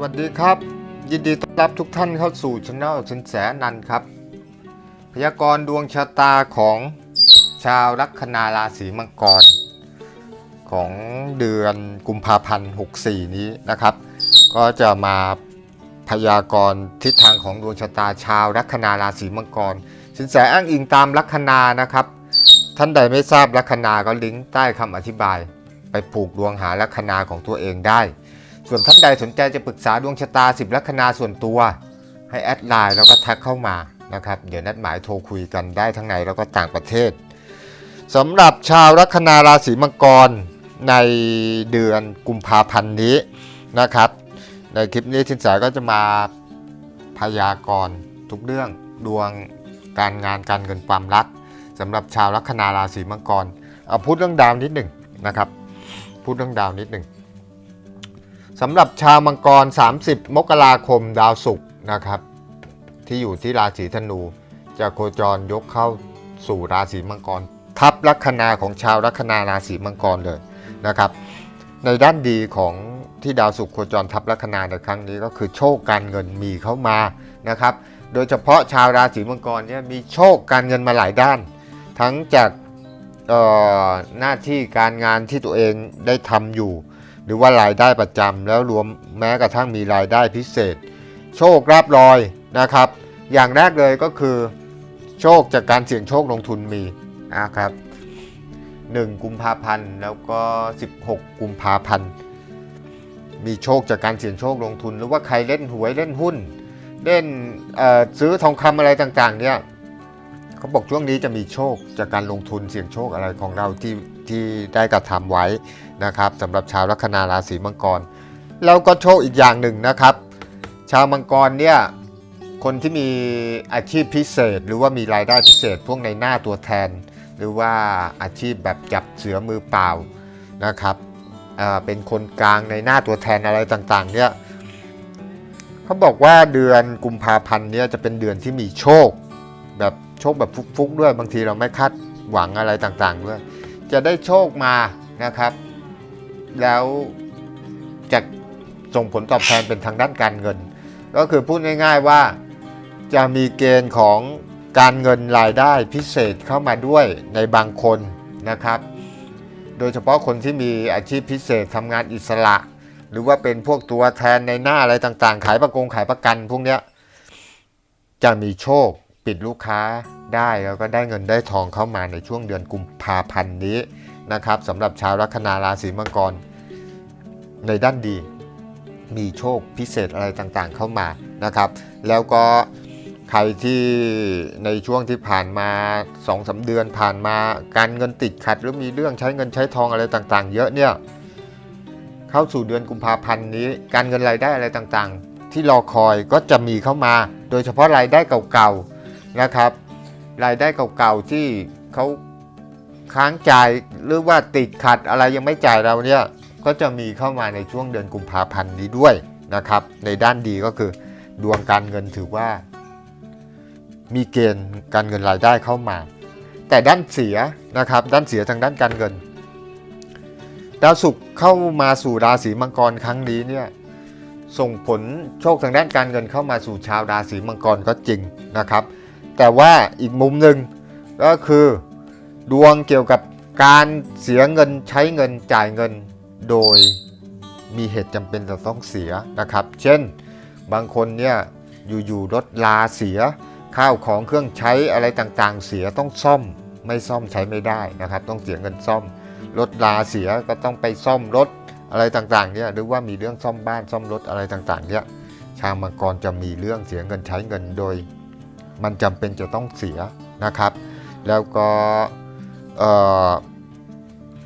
สวัสดีครับ ยินดีต้อนรับทุกท่านเข้าสู่ช anel สินแสนันครับ พยากรณ์ดวงชะตาของชาวลัคนาราศีมังกร ของเดือนกุมภาพันธ์ 64 นี้นะครับ ก็จะมาพยากรณ์ทิศทางของดวงชะตาชาวลัคนาราศีมังกร สินแสอ้างอิงตามลัคนานะครับ ท่านใดไม่ทราบลัคนาก็ลิงก์ใต้คำอธิบาย ไปผูกดวงหาลัคนาของตัวเองได้ ส่วนท่านใดสนใจจะปรึกษาดวงชะตา10ลัคนาส่วนตัว ให้แอดไลน์แล้วก็ทักเข้ามานะครับ เดี๋ยวนัดหมายโทรคุยกันได้ทั้งในแล้วก็ต่างประเทศสำหรับชาวลัคนาราศีมังกรในเดือนกุมภาพันธ์นี้นะครับ ในคลิปนี้ทินสายก็จะมาพยากรณ์ทุกเรื่องดวงการงานการเงินความรักสำหรับชาวลัคนาราศีมังกรเอาพูดเรื่องดาวนิดหนึ่งนะครับ พูดเรื่องดาวนิดหนึ่ง สำหรับชาวมังกร 30 มกราคมดาวศุกร์นะครับ ที่อยู่ที่ราศีธนู จะโคจรยกเข้าสู่ราศีมังกร ทับลัคนาของชาวลัคนาราศีมังกรเลยนะครับ ในด้านดีของที่ดาวศุกร์โคจรทับลัคนาในครั้งนี้ก็คือโชคการเงินมีเข้ามานะครับ โดยเฉพาะชาวราศีมังกรเนี่ยมีโชคการเงินมาหลายด้าน ทั้งจากหน้าที่การงานที่ตัวเองได้ทำอยู่ หรือว่ารายได้ประจำแล้วรวมแม้กระทั่งมีรายได้พิเศษ โชครับรอยนะครับ อย่างแรกเลยก็คือ โชคจากการเสี่ยงโชคลงทุนมีนะครับ1กุมภาพันธ์แล้วก็ 16 กุมภาพันธ์มีโชคจากการเสี่ยงโชคลงทุน หรือว่าใครเล่นหวยเล่นหุ้น เล่นซื้อทองคำอะไรต่างๆเนี่ย เขาบอกช่วงนี้จะมีโชคจากการลงทุนเสี่ยงโชคอะไรของเราที่ที่ได้กระทำไว้นะครับสำหรับชาวลัคนาราศีมังกร แล้วก็โชคอีกอย่างหนึ่งนะครับ ชาวมังกรเนี่ยคนที่มีอาชีพพิเศษ หรือว่ามีรายได้พิเศษ พวกในหน้าตัวแทน หรือว่าอาชีพแบบจับเสือมือเปล่านะครับเเป็นคนกลางในหน้าตัวแทนอะไรต่างๆเนี่ยเขาบอกว่าเดือนกุมภาพันธ์เนี่ยจะเป็นเดือนที่มีโชคแบบ ชคแบบฟุกๆด้วยบางทีเราไม่คาดหวังอะไรต่างๆด้วยจะได้โชคมานะครับ แล้วจะส่งผลตอบแทนเป็นทางด้านการเงิน ก็คือพูดง่ายๆว่าจะมีเกณฑ์ของการเงินรายได้พิเศษเข้ามาด้วยในบางคนนะครับ โดยเฉพาะคนที่มีอาชีพพิเศษทำงานอิสระ หรือว่าเป็นพวกตัวแทนในหน้าอะไรต่างๆ ขายประกงขายประกันพวกเนี้ยจะมีโชค ปิดลูกค้าได้แล้วก็ได้เงินได้ทองเข้ามาในช่วงเดือนกุมภาพันธ์นี้นะครับสำหรับชาวลัคนาราศีมังกร ในด้านดี มีโชคพิเศษอะไรต่างๆเข้ามานะครับ แล้วก็ใครที่ในช่วงที่ผ่านมา2อสเดือนผ่านมาการเงินติดขัด หรือมีเรื่องใช้เงินใช้ทองอะไรต่างๆ เยอะเนี่ยเข้าสู่เดือนกุมภาพันธ์นี้ การเงินรายได้อะไรต่างๆ ที่รอคอยก็จะมีเข้ามา โดยเฉพาะรายได้เก่าๆ นะครับ รายได้เก่าๆที่เขาค้างจ่ายหรือว่าติดขัดอะไรยังไม่จ่ายเราเนี่ยก็จะมีเข้ามาในช่วงเดือนกุมภาพันธ์นี้ด้วยนะครับ ในด้านดีก็คือดวงการเงินถือว่า มีเกณฑ์การเงินรายได้เข้ามา แต่ด้านเสียนะครับ ด้านเสียทางด้านการเงินดาวศุกร์เข้ามาสู่ราศีมังกรครั้งนี้เนี่ยส่งผลโชคทางด้านการเงินเข้ามาสู่ชาวราศีมังกรก็จริงนะครับ แต่ว่าอีกมุมหนึ่งก็คือดวงเกี่ยวกับการเสียเงินใช้เงินจ่ายเงินโดยมีเหตุจำเป็นจะต้องเสียนะครับ เช่น บางคนเนี่ยอยู่ๆรถลาเสีย ข้าวของเครื่องใช้อะไรต่างๆ เสียต้องซ่อม ไม่ซ่อมใช้ไม่ได้นะครับ ต้องเสียเงินซ่อม รถลาเสียก็ต้องไปซ่อมรถอะไรต่างๆเนี่ยหรือว่ามีเรื่องซ่อมบ้านซ่อมรถอะไรต่างๆเนี่ยชาวมังกรจะมีเรื่องเสียเงินใช้เงินโดย มันจำเป็นจะต้องเสียนะครับ แล้วก็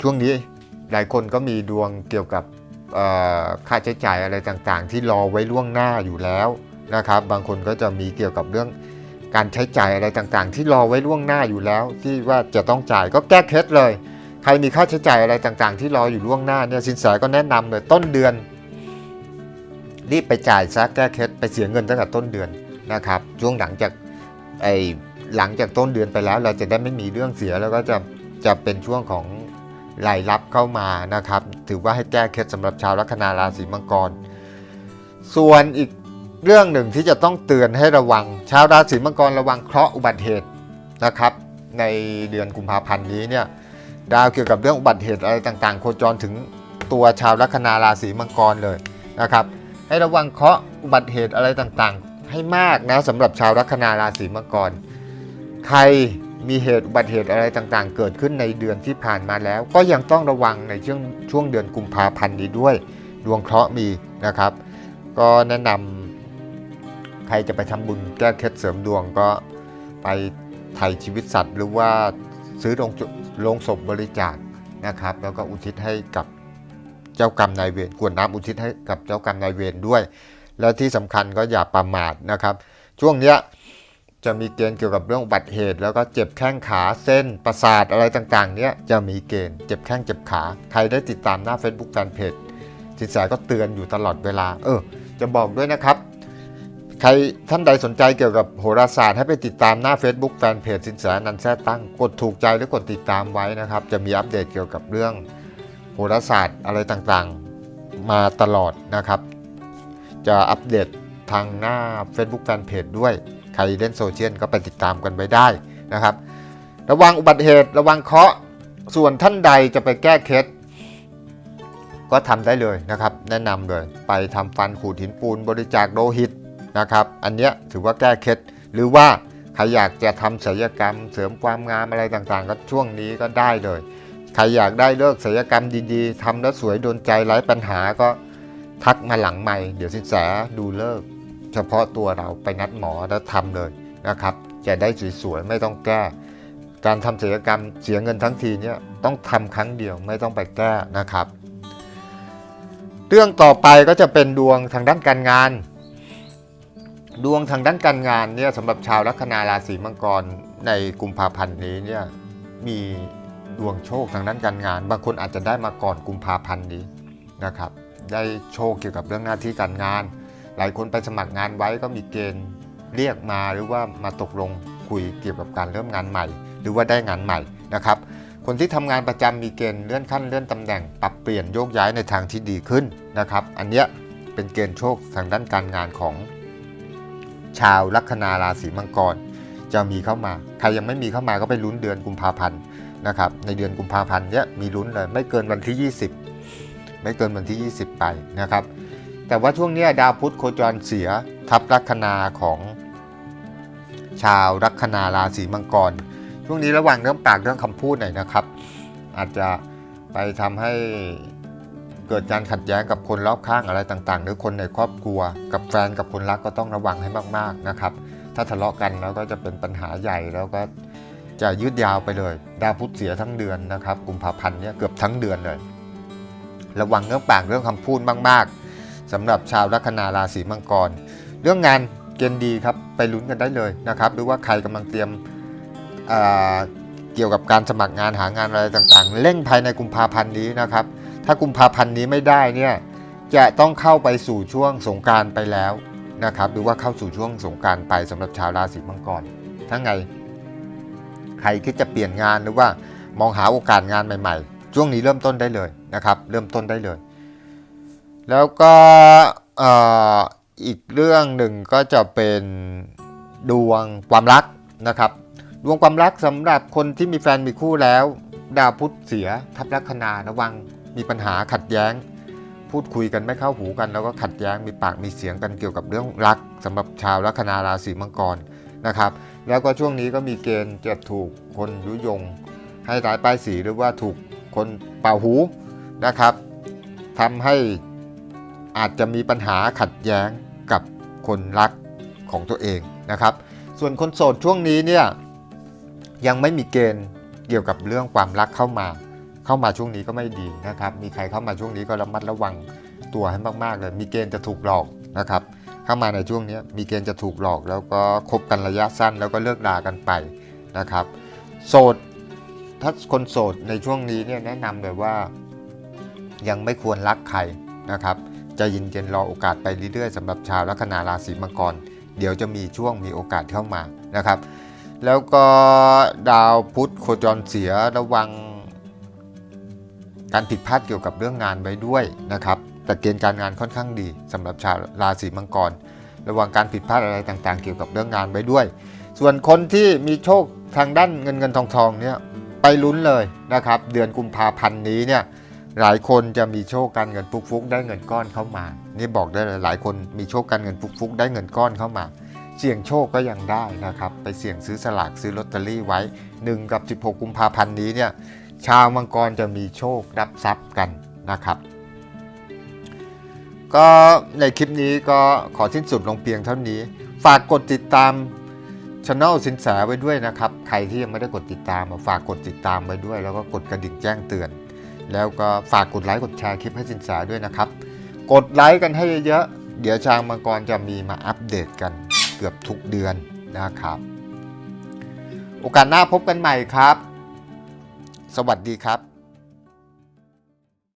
ช่วงนี้หลายคนก็มีดวงเกี่ยวกับค่าใช้จ่ายอะไรต่างๆ ที่รอไว้ล่วงหน้าอยู่แล้วนะครับ บางคนก็จะมีเกี่ยวกับเรื่องการใช้จ่ายอะไรต่างๆ ที่รอไว้ล่วงหน้าอยู่แล้ว ที่ว่าจะต้องจ่ายก็แก้เคล็ดเลย ใครมีค่าใช้จ่ายอะไรต่างๆ ที่รออยู่ล่วงหน้าเนี่ยสินแสก็แนะนำเลยต้นเดือน รีบไปจ่ายซะแก้เคล็ดไปเสียเงินตั้งแต่ต้นเดือนนะครับช่วงหลังจาก ไอหลังจากต้นเดือนไปแล้ว เราจะได้ไม่มีเรื่องเสียแล้วก็จะจะเป็นช่วงของรายรับเข้ามานะครับ ถือว่าให้แก้เคล็ดสำหรับชาวลัคนาราศีมังกร ส่วนอีกเรื่องหนึ่งที่จะต้องเตือนให้ระวัง ชาวราศีมังกรระวังเคราะห์อุบัติเหตุนะครับ ในเดือนกุมภาพันธ์นี้เนี่ยดาวเกี่ยวกับเรื่องอุบัติเหตุอะไรต่างๆ โคจรถึงตัวชาวลัคนาราศีมังกรเลยนะครับ ให้ระวังเคราะห์อุบัติเหตุอะไรต่างๆ ให้มากนะสำหรับชาวลัคนาราศีมังกร ใครมีเหตุอุบัติเหตุอะไรต่างๆ เกิดขึ้นในเดือนที่ผ่านมาแล้ว ก็ยังต้องระวังในช่วงช่วงเดือนกุมภาพันธ์นี้ด้วย ดวงเคราะห์มีนะครับ ก็แนะนำใครจะไปทำบุญแก้เคล็ดเสริมดวงก็ไปไถ่ชีวิตสัตว์ หรือว่าซื้อโรงจุโรงศพบริจาคนะครับ แล้วก็อุทิศให้กับเจ้ากรรมนายเวรกวดน้ำอุทิศให้กับเจ้ากรรมนายเวรด้วย และที่สำคัญก็อย่าประมาทนะครับ ช่วงเนี้ยจะมีเกณฑ์เกี่ยวกับเรื่องอุบัติเหตุ แล้วก็เจ็บแข้งขาเส้นประสาทอะไรต่างๆ เนี้ยจะมีเกณฑ์เจ็บแข้งเจ็บขา ใครได้ติดตามหน้า Facebook แฟนเพจสินแสก็เตือนอยู่ตลอดเวลา เออ จะบอกด้วยนะครับ ใครท่านใดสนใจเกี่ยวกับโหราศาสตร์ให้ไปติดตามหน้า Facebook แฟนเพจสินแสนันแท้ตั้งกดถูกใจหรือกดติดตามไว้นะครับ จะมีอัปเดตเกี่ยวกับเรื่องโหราศาสตร์อะไรต่างๆ มาตลอดนะครับ จะอัปเดตทางหน้า Facebook แฟนเพจด้วย ใครเล่นโซเชียลก็ไปติดตามกันไว้ได้นะครับ ระวังอุบัติเหตุระวังเคราะห์ส่วนท่านใดจะไปแก้เคล็ดก็ทำได้เลยนะครับ แนะนำเลย ไปทำฟันขูดหินปูนบริจาคโลหิตนะครับ อันเนี้ยถือว่าแก้เคล็ดหรือว่าใครอยากจะทำศัลยกรรม เสริมความงามอะไรต่างๆ ก็ช่วงนี้ก็ได้เลย ใครอยากได้เลิกศัลยกรรมดีๆทำแล้วสวยโดนใจไร้ปัญหาก็ ทักมาหลังใหม่เดี๋ยวสินแสดูเลิก เฉพาะตัวเราไปนัดหมอแล้วทำเลยนะครับ จะได้สวยๆไม่ต้องแก้ การทำศัลยกรรมเสียเงินทั้งทีเนี่ยต้องทำครั้งเดียวไม่ต้องไปแก้นะครับ เรื่องต่อไปก็จะเป็นดวงทางด้านการงาน ดวงทางด้านการงานเนี่ยสำหรับชาวลัคนาราศีมังกรในกุมภาพันธ์นี้เนี่ยมีดวงโชคทางด้านการงาน บางคนอาจจะได้มาก่อนกุมภาพันธ์นี้นะครับ ได้โชคเกี่ยวกับเรื่องหน้าที่การงาน หลายคนไปสมัครงานไว้ก็มีเกณฑ์เรียกมาหรือว่ามาตกลงคุยเกี่ยวกับการเริ่มงานใหม่ หรือว่าได้งานใหม่นะครับ คนที่ทำงานประจำมีเกณฑ์เลื่อนขั้นเลื่อนตำแหน่งปรับเปลี่ยนโยกย้ายในทางที่ดีขึ้นนะครับ อันเนี้ยเป็นเกณฑ์โชคทางด้านการงานของ ชาวลัคนาราศีมังกร จะมีเข้ามา ใครยังไม่มีเข้ามาก็ไปลุ้นเดือนกุมภาพันธ์นะครับ ในเดือนกุมภาพันธ์เนี้ยมีลุ้นเลยไม่เกินวันที่ 20 ไม่เกินวันที่ 20 ไปนะครับ แต่ว่าช่วงนี้ดาวพุธโคจรเสียทับลัคนาของชาวลัคนาราศีมังกร ช่วงนี้ระวังเรื่องปากเรื่องคำพูดหน่อยนะครับ อาจจะไปทำให้เกิดการขัดแย้งกับคนรอบข้างอะไรต่างๆ หรือคนในครอบครัว กับแฟนกับคนรักก็ต้องระวังให้มากๆนะครับ ถ้าทะเลาะกันแล้วก็จะเป็นปัญหาใหญ่แล้วก็จะยืดยาวไปเลย ดาวพุธเสียทั้งเดือนนะครับกุมภาพันธ์เนี่ยเกือบทั้งเดือนเลย ระวังเรื่องปากเรื่องคำพูดมาก ๆสำหรับชาวลัคนาราศีมังกร เรื่องงานเกณฑ์ดีครับไปลุ้นกันได้เลยนะครับหรือว่าใครกำลังเตรียมเเกี่ยวกับการสมัครงานหางานอะไรต่างๆ เร่งภายในกุมภาพันธ์นี้นะครับ ถ้ากุมภาพันธ์นี้ไม่ได้เนี่ยจะต้องเข้าไปสู่ช่วงสงการไปแล้วนะครับหรือว่าเข้าสู่ช่วงสงการไปสำหรับชาวราศีมังกรถ้าไง ใครคิดจะเปลี่ยนงานหรือว่ามองหาโอกาสงานใหม่ ๆ ช่วงนี้เริ่มต้นได้เลยนะครับ เริ่มต้นได้เลย แล้วก็อ,อีกเรื่องหนึ่งก็จะเป็นดวงความรักนะครับ ดวงความรักสำหรับคนที่มีแฟนมีคู่แล้ว ดาวพุธเสียทับลัคนาระวังมีปัญหาขัดแย้ง พูดคุยกันไม่เข้าหูกัน แล้วก็ขัดแย้งมีปากมีเสียงกันเกี่ยวกับเรื่องรักสำหรับชาวลัคนาราศีมังกรนะครับ แล้วก็ช่วงนี้ก็มีเกณฑ์จะถูกคนยุยง ให้ร้ายป้ายสีหรือว่าถูก คนเป่าหูนะครับทำให้อาจจะมีปัญหาขัดแย้งกับคนรักของตัวเองนะครับ ส่วนคนโสดช่วงนี้เนี่ยยังไม่มีเกณฑ์เกี่ยวกับเรื่องความรักเข้ามา เข้ามาช่วงนี้ก็ไม่ดีนะครับ มีใครเข้ามาช่วงนี้ก็ระมัดระวังตัวให้มากๆเลย มีเกณฑ์จะถูกหลอกนะครับ เข้ามาในช่วงนี้มีเกณฑ์จะถูกหลอก แล้วก็คบกันระยะสั้นแล้วก็เลิกรากันไปนะครับ โสด ถ้าคนโสดในช่วงนี้เนี่ยแนะนำเลยว่ายังไม่ควรรักใครนะครับจะยินเย็นรอโอกาสไปเรื่อยๆสำหรับชาวลัคนาราศีมังกร เดี๋ยวจะมีช่วงมีโอกาสเข้ามานะครับ แล้วก็ดาวพุธโคจรเสียระวัง การผิดพลาดเกี่ยวกับเรื่องงานไว้ด้วยนะครับแต่เกณฑ์การงานค่อนข้างดีสำหรับชาวราศีมังกร ระวังการผิดพลาดอะไรต่างๆ เกี่ยวกับเรื่องงานไว้ด้วย ส่วนคนที่มีโชคทางด้านเงินเงินทองทองเนี่ย ไปลุ้นเลยนะครับ เดือนกุมภาพันธ์นี้เนี่ยหลายคนจะมีโชคการเงินฟุกๆ ได้เงินก้อนเข้ามา นี่บอกได้เลยหลายคนมีโชคการเงินฟุกๆ ได้เงินก้อนเข้ามา เสี่ยงโชคก็ยังได้นะครับ ไปเสี่ยงซื้อสลากซื้อลอตเตอรี่ไว้ 1 กับ 16 กุมภาพันธ์นี้เนี่ยชาวมังกรจะมีโชครับทรัพย์กันนะครับ ก็ในคลิปนี้ก็ขอสิ้นสุดลงเพียงเท่านี้ ฝากกดติดตาม ช anel สินแสไว้ด้วยนะครับ ใครที่ยังไม่ได้กดติดตามฝากกดติดตามไว้ด้วย แล้วก็กดกระดิ่งแจ้งเตือน แล้วก็ฝากกดไลค์กดแชร์คลิปให้สินแสด้วยนะครับ กดไลค์กันให้เยอะๆเดี๋ยวชางมังกรจะมีมาอัปเดตกันเกือบทุกเดือนนะครับ โอกาสหน้าพบกันใหม่ครับ สวัสดีครับ